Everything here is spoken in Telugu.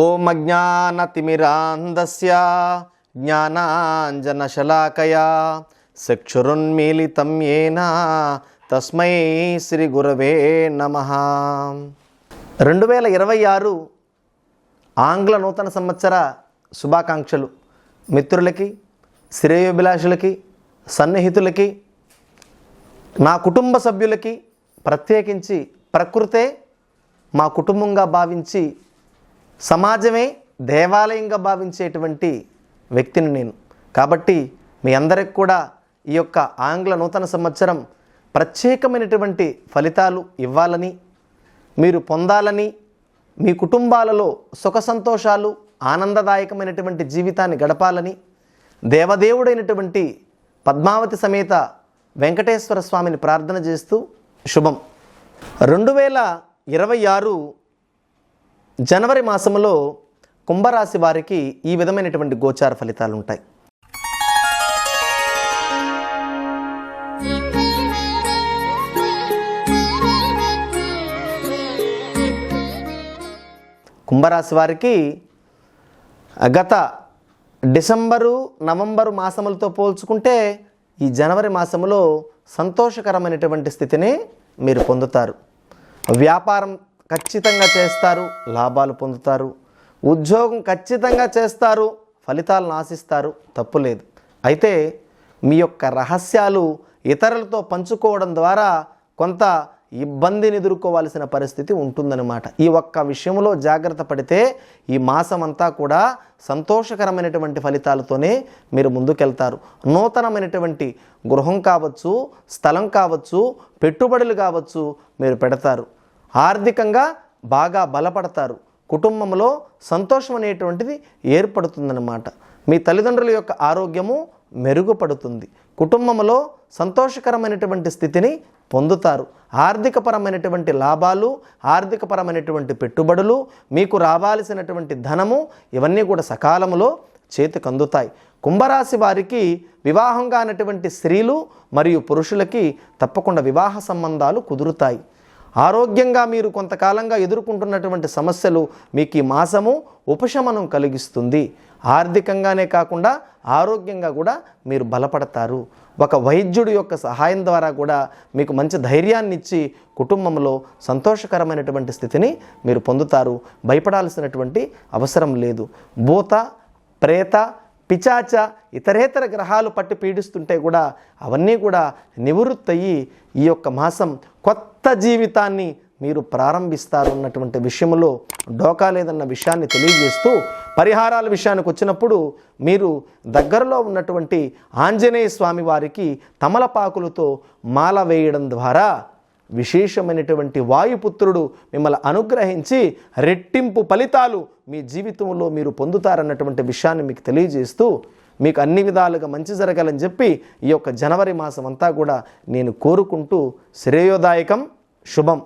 ఓం అజ్ఞానతిమిరాంధస్య జ్ఞానాంజనశలాకయా చక్షురున్మీలితం ఏన తస్మై శ్రీ గురవే నమ. రెండు వేల ఇరవై ఆరు ఆంగ్ల నూతన సంవత్సర శుభాకాంక్షలు. మిత్రులకి శ్రేయోభిలాషులకి సన్నిహితులకి నా కుటుంబ సభ్యులకి ప్రత్యేకించి ప్రకృతే మా కుటుంబంగా భావించి సమాజమే దేవాలయంగా భావించేటువంటి వ్యక్తిని నేను. కాబట్టి మీ అందరికి కూడా ఈ యొక్క ఆంగ్ల నూతన సంవత్సరం ప్రత్యేకమైనటువంటి ఫలితాలు ఇవ్వాలని మీరు పొందాలని మీ కుటుంబాలలో సుఖ సంతోషాలు ఆనందదాయకమైనటువంటి జీవితాన్ని గడపాలని దేవదేవుడైనటువంటి పద్మావతి సమేత వెంకటేశ్వర స్వామిని ప్రార్థన చేస్తూ శుభం. రెండు వేల ఇరవై ఆరు జనవరి మాసంలో కుంభరాశి వారికి ఈ విధమైనటువంటి గోచార ఫలితాలు ఉంటాయి కుంభరాశి వారికి గత డిసెంబరు నవంబరు మాసములతో పోల్చుకుంటే ఈ జనవరి మాసంలో సంతోషకరమైనటువంటి స్థితిని మీరు పొందుతారు. వ్యాపారం ఖచ్చితంగా చేస్తారు లాభాలు పొందుతారు. ఉద్యోగం ఖచ్చితంగా చేస్తారు ఫలితాలను ఆశిస్తారు తప్పులేదు అయితే మీ యొక్క రహస్యాలు ఇతరులతో పంచుకోవడం ద్వారా కొంత ఇబ్బందిని ఎదుర్కోవాల్సిన పరిస్థితి ఉంటుందన్నమాట. ఈ ఒక్క విషయంలో జాగ్రత్త పడితే ఈ మాసం అంతా కూడా సంతోషకరమైనటువంటి ఫలితాలతోనే మీరు ముందుకెళ్తారు. నూతనమైనటువంటి గృహం కావచ్చు స్థలం కావచ్చు పెట్టుబడులు కావచ్చు మీరు పెడతారు. ఆర్థికంగా బాగా బలపడతారు. కుటుంబంలో సంతోషం అనేటువంటిది ఏర్పడుతుందన్నమాట. మీ తల్లిదండ్రుల యొక్క ఆరోగ్యము మెరుగుపడుతుంది. కుటుంబంలో సంతోషకరమైనటువంటి స్థితిని పొందుతారు. ఆర్థికపరమైనటువంటి లాభాలు ఆర్థికపరమైనటువంటి పెట్టుబడులు మీకు రావాల్సినటువంటి ధనము ఇవన్నీ కూడా సకాలంలో చేతికి అందుతాయి కుంభరాశి వారికి వివాహం కానటువంటి స్త్రీలు మరియు పురుషులకి తప్పకుండా వివాహ సంబంధాలు కుదురుతాయి. ఆరోగ్యంగా మీరు కొంతకాలంగా ఎదుర్కొంటున్నటువంటి సమస్యలు మీకు ఈ మాసము ఉపశమనం కలిగిస్తుంది. ఆర్థికంగానే కాకుండా ఆరోగ్యంగా కూడా మీరు బలపడతారు. ఒక వైద్యుడి యొక్క సహాయం ద్వారా కూడా మీకు మంచి ధైర్యాన్ని ఇచ్చి కుటుంబంలో సంతోషకరమైనటువంటి స్థితిని మీరు పొందుతారు. భయపడాల్సినటువంటి అవసరం లేదు. భూత ప్రేత పిచాచ ఇతరేతర గ్రహాలు పట్టి పీడిస్తుంటే కూడా అవన్నీ కూడా నివృత్తయ్యి ఈ యొక్క మాసం కొత్త కొత్త జీవితాన్ని మీరు ప్రారంభిస్తారు అన్నటువంటి విషయంలో డోకా లేదన్న విషయాన్ని తెలియజేస్తూ పరిహారాల విషయానికి వచ్చినప్పుడు మీరు దగ్గరలో ఉన్నటువంటి ఆంజనేయ స్వామి వారికి తమలపాకులతో మాల వేయడం ద్వారా విశేషమైనటువంటి వాయుపుత్రుడు మిమ్మల్ని అనుగ్రహించి రెట్టింపు ఫలితాలు మీ జీవితంలో మీరు పొందుతారన్నటువంటి విషయాన్ని మీకు తెలియజేస్తూ మీకు అన్ని విధాలుగా మంచి జరగాలని చెప్పి ఈ యొక్క జనవరి మాసం అంతా కూడా నేను కోరుకుంటూ శ్రేయోదాయకం. శుభం